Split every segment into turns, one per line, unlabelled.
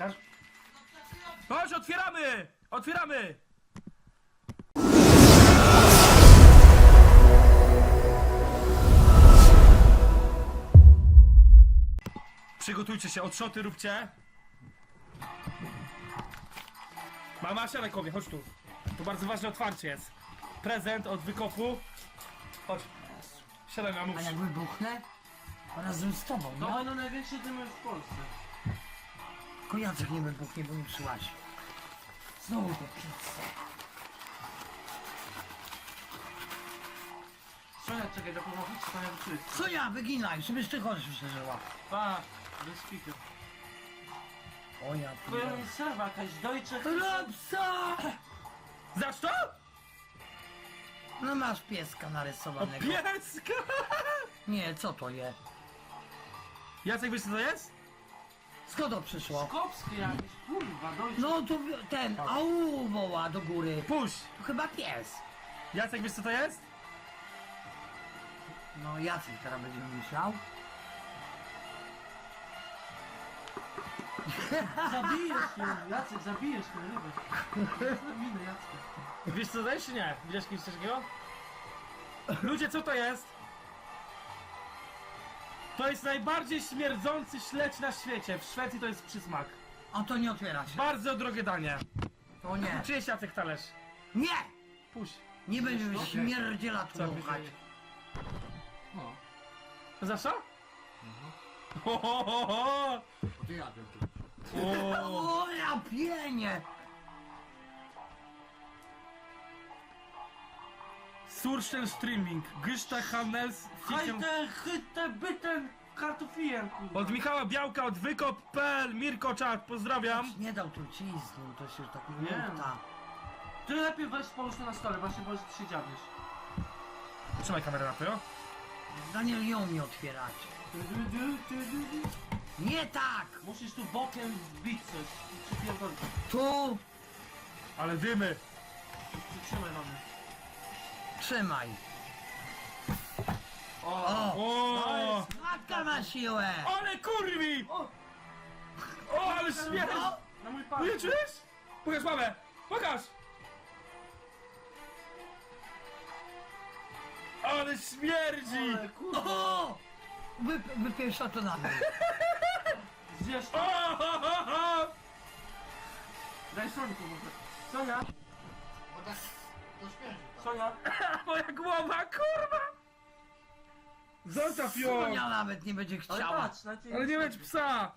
Każ... Chodź, otwieramy! Otwieramy! Przygotujcie się, odszoty róbcie. Mama, siadaj chodź tu. To bardzo ważne otwarcie jest. Prezent od wykopu. Chodź. Siadaj mamuś.
A jak wybuchnę? Razem z tobą,
To
no?
będą największe dymy w Polsce.
Tylko Jacek nie wybuchnie, bo nie przyłaś. Znowu to pizza.
Sonia, czekaj, do pomocy czy Sonia wyczyść?
Co ja, wyginaj, żebyś ty chodzisz przeżyła.
Pa, bez spiku.
O ja
To ja
pierdolę.
nie serwa jakaś, dojcze.
Robsa!
Znasz to?
No masz pieska narysowanego.
Pieska!
Nie, co to je?
Jacek, wiesz co to jest?
Skąd to przyszło?
Kopskie jakieś, kurwa.
No tu ten, au woła do góry.
Puść!
To chyba pies.
Jacek, wiesz co to jest?
No Jacek teraz będzie myślał.
Zabijesz mnie, Jacek, zabijesz mnie, rybę. Minę, Jacek.
Wiesz co to jest, czy nie? Widziałeś kiedyś coś takiego? Ludzie, co to jest? To jest najbardziej śmierdzący śledź na świecie. W Szwecji to jest przysmak.
A to nie otwiera się.
Bardzo drogie danie.
To nie.
Czy jest Jacek talerz?
Nie!
Puść.
Nie będziemy śmierdziela tu
Co?
No.
Znasz to? Ho, ho, ho, ho. O.
O ja pienie!
Sursten Streaming. Gyszta Hanels. Fichen-
Hajte, chyte, byten, kartofien, kurwa.
Od Michała Białka, od wykop.pl. Mirko Czak, pozdrawiam.
Nie dał trucizny, to się tak
Nie.
nuta.
Ty lepiej weź połóż to na stole, właśnie bo się dziabiesz.
Trzymaj kamerę na to, jo?
Daniel ją nie
du, du.
Nie tak!
Musisz tu bokiem wbić coś i przypierdolić.
Tu
Ale dymy.
Przytrzymaj mamy.
Trzymaj.
O!
O!
O!
Matka ma siłę!
Ale kurwi!
O!
O, ale śmierć!
Na mój palec.
nie czujesz? Pokaż mamę! Pokaż! Ale śmierdzi!
Ale kurwa.
O! Wy, wypiesza to na mnie.
Zjesz
O,
to.
ho, ho, ho.
Daj Sonku może. Sonia. Sonia.
Moja głowa, kurwa! Zostaw ją!
Sonia nawet nie będzie
Ale
chciała.
patrz, na ciebie.
Ale nie mieć psa!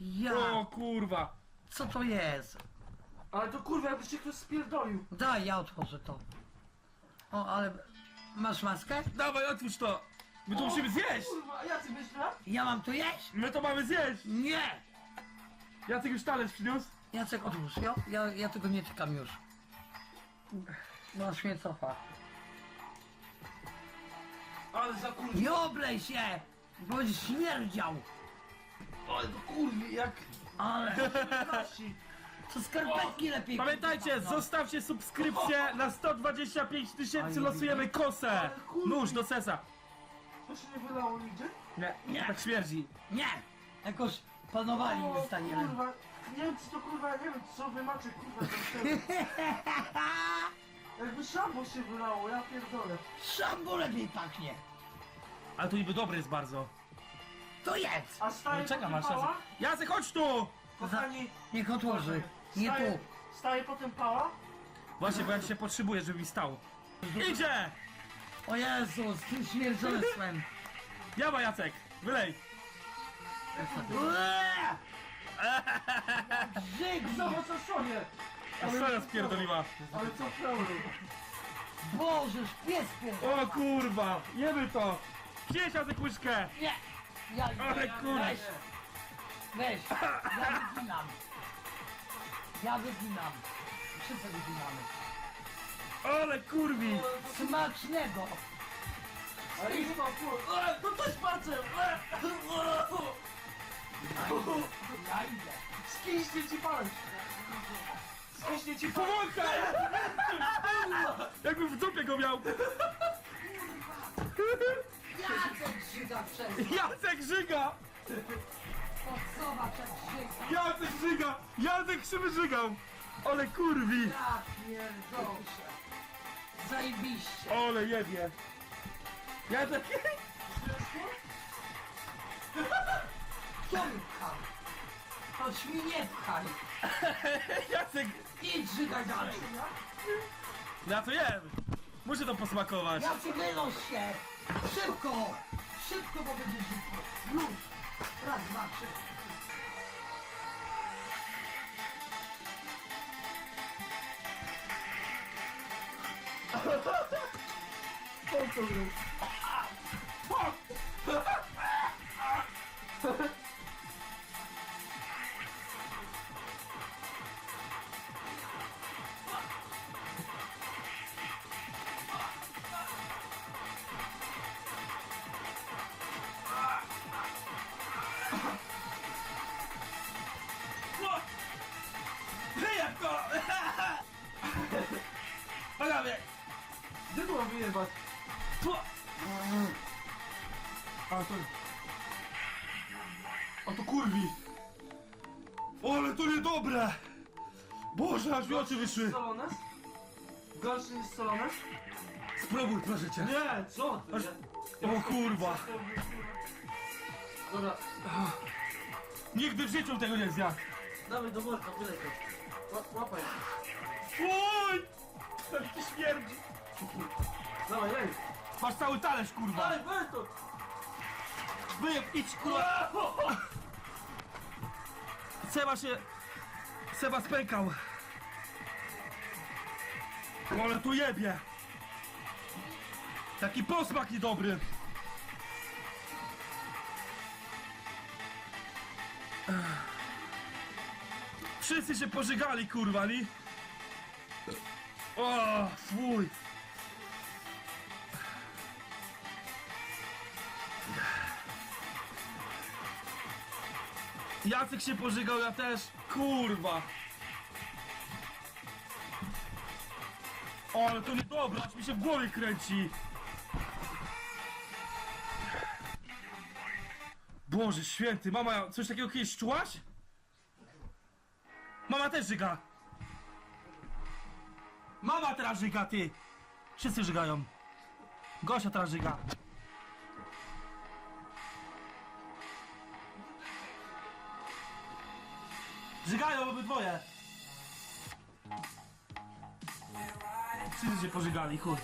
Ja,
O kurwa!
co to jest?
Ale to kurwa, jakbyś się ktoś spierdolił.
Daj, ja otworzę to. O, ale... Masz maskę?
Dawaj, otwórz to! My to
O,
musimy zjeść!
Kurwa, Jacek byś miał?
Ja mam to jeść?
My to mamy zjeść!
Nie!
Jacek już talerz przyniósł?
Jacek, otwórz, ja, ja, ja tego nie tykam już. No, aż mnie cofa.
Ale za kurwa.
Nie oblej się! Bo będziesz śmierdział!
Ale to kurwi, jak...
Ale... To skarpetki lepiej
Pamiętajcie,
kupić, no.
zostawcie subskrypcję na 125 tysięcy, losujemy kosę!
Ale kurwa.
Nóż do sesa!
To się nie wylało nigdzie?
Nie,
Nie.
tak śmierdzi.
Nie! Jakoś panowali
O,
wystaniemy.
kurwa. Nie wiem, czy to kurwa, nie wiem, co wy macie, kurwa, tam. Jakby szambo się wylało, ja pierdolę.
Szambo lepiej pachnie!
Ale to niby dobre jest bardzo.
To jedz!
A staje
No czekam
potem
aż
pała?
Jacek, chodź tu!
Kochani,
Niech otworzy. Nie
staje,
tu.
staje potem pała?
Właśnie, bo ja się potrzebuję, żeby mi stał. Idzie!
O Jezus, ty śmierdzolstwem.
Jawa Jacek, wylej!
Żyg!
Zobacz co sobie!
A Sonia spierdoliła.
Ale co pełny?
Bożeż, pies pierdolę.
O kurwa, jemy to! Gdzieś Jacek łyżkę!
Nie! Ja,
Ale
ja,
kurwa.
Weź, weź, ja wyginam. Ja wyginam. Wszyscy wyginamy.
Ale kurwi!
Smacznego!
Ale kurwa! E, To też palcem! E,
Ja idę.
Skiśnie ci palec! Skiśnie ci palec!
Jakby w dupie go miał!
Jacek żyga przez
Jacek żyga!
Zobacz jak żyga.
Jacek żyga! Jacek się wyżygał! Ale kurwi!
Ja pierdolę. Zajebiście.
Ole jebie! Jacek...
Kto Choć mi nie pchaj.
Jacek...
Idź żygaj dalej.
Ja to jem! Muszę to posmakować!
Ja przychylą się. Szybko. Szybko, bo będzie dziko. Już. Raz, dwa, trzy.
Wyjeb Panowie!
Mam wyjebać?
Tu! A to... A to kurwi! Ale to niedobre! Boże, aż mi oczy wyszły!
Solones? Gorszy niż Solones?
Spróbuj, proszę cię!
Nie, co ty?
Aż- O kurwa!
Dobra,
Nigdy w życiu tego nie zjadł!
dawaj do worka, wylej to. Ła- Łapaj.
Oj! Tak to śmierdzi!
Dawaj, lej.
Masz cały talerz, kurwa!
Dawaj, weź to.
Wyjeb, idź, kurwa! Seba się... Seba spękał! Ale tu jebie! Taki posmak niedobry! Ech. Wszyscy się pożygali, kurwa, ni? O, fuj! Jacek się pożygał, ja też. Kurwa. O, ale to niedobre, aż mi się w głowie kręci. Boże święty, mama, coś takiego kiedyś czułaś? Mama też żyga. Mama teraz żyga, ty. Wszyscy żygają. Gosia teraz żyga. Żygają obydwoje. Wszyscy się pożygali, chuj.